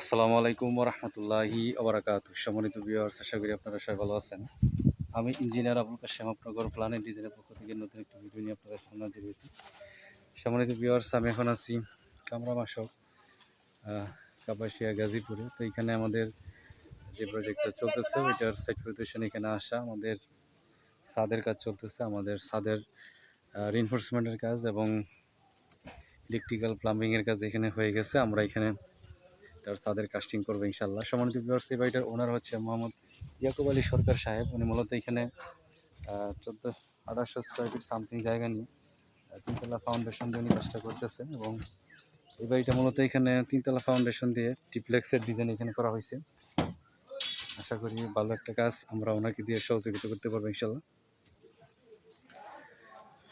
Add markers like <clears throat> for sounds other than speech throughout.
আসসালামু আলাইকুম রহমতুল্লাহি আবরাকাত সম্মানিত বিয়ার্স আশা করি আপনারা সবাই ভালো আছেন। আমি ইঞ্জিনিয়ার আবুল কাশেম আপনাগর প্ল্যানের ডিজাইনের পক্ষ থেকে নতুন একটি ভিডিও নিয়ে আপনাদের সামনে হাজির হয়েছি। সম্মানিত বিয়ার্স আমি এখন আছি কামরা মাসক কাপাসিয়া, গাজীপুরে। তো এখানে আমাদের যে প্রজেক্টটা চলতেছে, ওইটার সাইট এখানে আসা। আমাদের সাদের কাজ চলতেছে, আমাদের সাদের রিনফোর্সমেন্টের কাজ এবং ইলেকট্রিক্যাল প্লাম্বিংয়ের কাজ এখানে হয়ে গেছে। আমরা এখানে তাদের কাস্টিং করব ইনশাল্লাহ। সম্মানিত ভিউয়ার্স এই বাড়িটার ওনার হচ্ছে মোহাম্মদ ইয়াকুব আলী সরকার সাহেব। উনি মূলত এখানে চোদ্দ আঠাশশো স্কোয়ার ফিট সামথিং জায়গা নিয়ে তিনতলা ফাউন্ডেশন দিয়ে কাজটা করতেছেন এবং এই বাড়িটা মূলত এখানে তিনতলা ফাউন্ডেশন দিয়ে টিপ্লেক্সের ডিজাইন এখানে করা হয়েছে। আশা করি ভালো একটা কাজ আমরা ওনাকে দিয়ে সহযোগিতা করতে পারব ইনশাল্লাহ।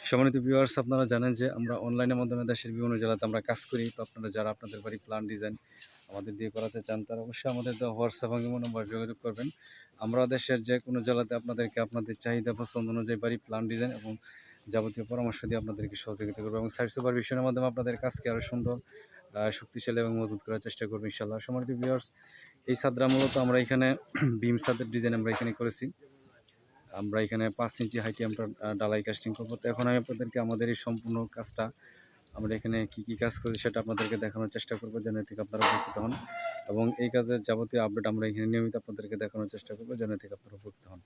সম্মানিত ভিউয়ার্স আপনারা জানেন যে আমরা অনলাইনের মাধ্যমে দেশের বিভিন্ন জেলাতে আমরা কাজ করি। তো আপনারা যারা আপনাদের বাড়ি প্ল্যান ডিজাইন আমাদের দিয়ে করাতে চান, তারা অবশ্যই আমাদের দেওয়া হোয়াটসঅ্যাপ এবং ইমো নম্বর যোগাযোগ করবেন। আমরা দেশের যে কোনো জেলাতে আপনাদেরকে আপনাদের চাহিদা পছন্দ অনুযায়ী বাড়ি প্ল্যান ডিজাইন এবং যাবতীয় পরামর্শ দিয়ে আপনাদেরকে সহযোগিতা করব এবং সাইট সুপারভিশনের মাধ্যমে আপনাদের কাজকে আরও সুন্দর শক্তিশালী এবং মজবুত করার চেষ্টা করব ইনশাল্লাহ সম্মানিত ভিউয়ার্স এই সাদরা মূলত আমরা এখানে <clears throat> বিম সাদের ডিজাইন আমরা এখানে করেছি। আমরা এখানে পাঁচ ইঞ্চি হাইটে আমরা ডালাই কাস্টিং করব। তো এখন আমি আপনাদেরকে আমাদের এই সম্পূর্ণ কাজটা, আমরা এখানে কি কি কাজ করি সেটা আপনাদেরকে দেখানোর চেষ্টা করব, যেন থেকে আপনারা উপকৃত হন। এবং এই কাজের যাবতীয় আপডেট আমরা এখানে নিয়মিত আপনাদেরকে দেখানোর চেষ্টা করব, যেন থেকে আপনারা উপকৃত হন।